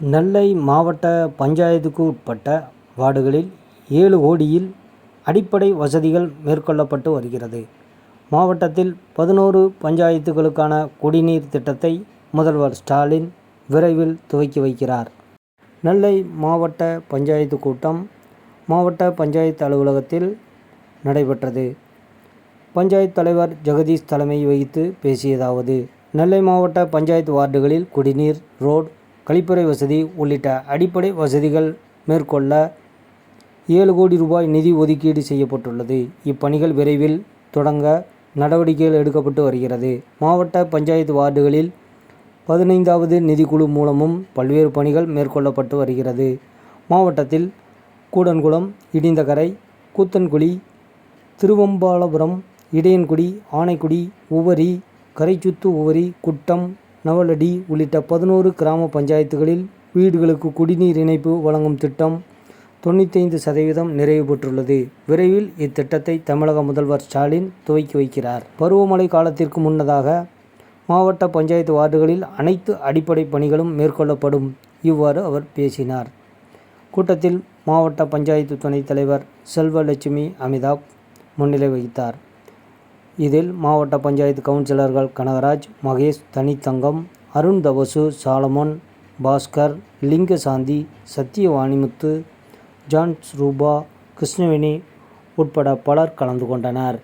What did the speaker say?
நெல்லை மாவட்ட பஞ்சாயத்துக்கு உட்பட்ட வார்டுகளில் ஏழு ஓடியில் அடிப்படை வசதிகள் மேற்கொள்ளப்பட்டு வருகிறது. மாவட்டத்தில் பதினோரு பஞ்சாயத்துகளுக்கான குடிநீர் திட்டத்தை முதல்வர் ஸ்டாலின் விரைவில் துவக்கி வைக்கிறார். நெல்லை மாவட்ட பஞ்சாயத்து கூட்டம் மாவட்ட பஞ்சாயத்து அலுவலகத்தில் நடைபெற்றது. பஞ்சாயத்து தலைவர் ஜெகதீஷ் தலைமை வகித்து பேசியதாவது நெல்லை மாவட்ட பஞ்சாயத்து வார்டுகளில் குடிநீர், ரோடு, கழிப்பறை வசதி உள்ளிட்ட அடிப்படை வசதிகள் மேற்கொள்ள ஏழு கோடி ரூபாய் நிதி ஒதுக்கீடு செய்யப்பட்டுள்ளது. இப்பணிகள் விரைவில் தொடங்க நடவடிக்கைகள் எடுக்கப்பட்டு வருகிறது. மாவட்ட பஞ்சாயத்து வார்டுகளில் பதினைந்தாவது நிதிக்குழு மூலமும் பல்வேறு பணிகள் மேற்கொள்ளப்பட்டு வருகிறது. மாவட்டத்தில் கூடன்குளம், இடிந்தகரை, கூத்தன்குழி திருவம்பாளபுரம், இடையன்குடி, ஆனைக்குடி, உவரி, கரைச்சுத்து உவரி, குட்டம், நவலடி உள்ளிட்ட பதினோரு கிராம பஞ்சாயத்துகளில் வீடுகளுக்கு குடிநீர் இணைப்பு வழங்கும் திட்டம் தொண்ணூத்தைந்து சதவீதம் நிறைவு பெற்றுள்ளது. விரைவில் இத்திட்டத்தை தமிழக முதல்வர் ஸ்டாலின் துவக்கி வைக்கிறார். பருவமழை காலத்திற்கு முன்னதாக மாவட்ட பஞ்சாயத்து வார்டுகளில் அனைத்து அடிப்படை பணிகளும் மேற்கொள்ளப்படும். இவ்வாறு அவர் பேசினார். கூட்டத்தில் மாவட்ட பஞ்சாயத்து துணைத் தலைவர் செல்வலட்சுமி அமிதாப் முன்னிலை வகித்தார். இதில் மாவட்ட பஞ்சாயத்து கவுன்சிலர்கள் கனகராஜ், மகேஷ், தனித்தங்கம், அருண் தவசு சாலமன், பாஸ்கர், லிங்கசாந்தி, சத்தியவாணிமுத்து, ஜான்ஸ்ரூபா, கிருஷ்ணவேணி உட்பட பலர் கலந்து கொண்டனர்.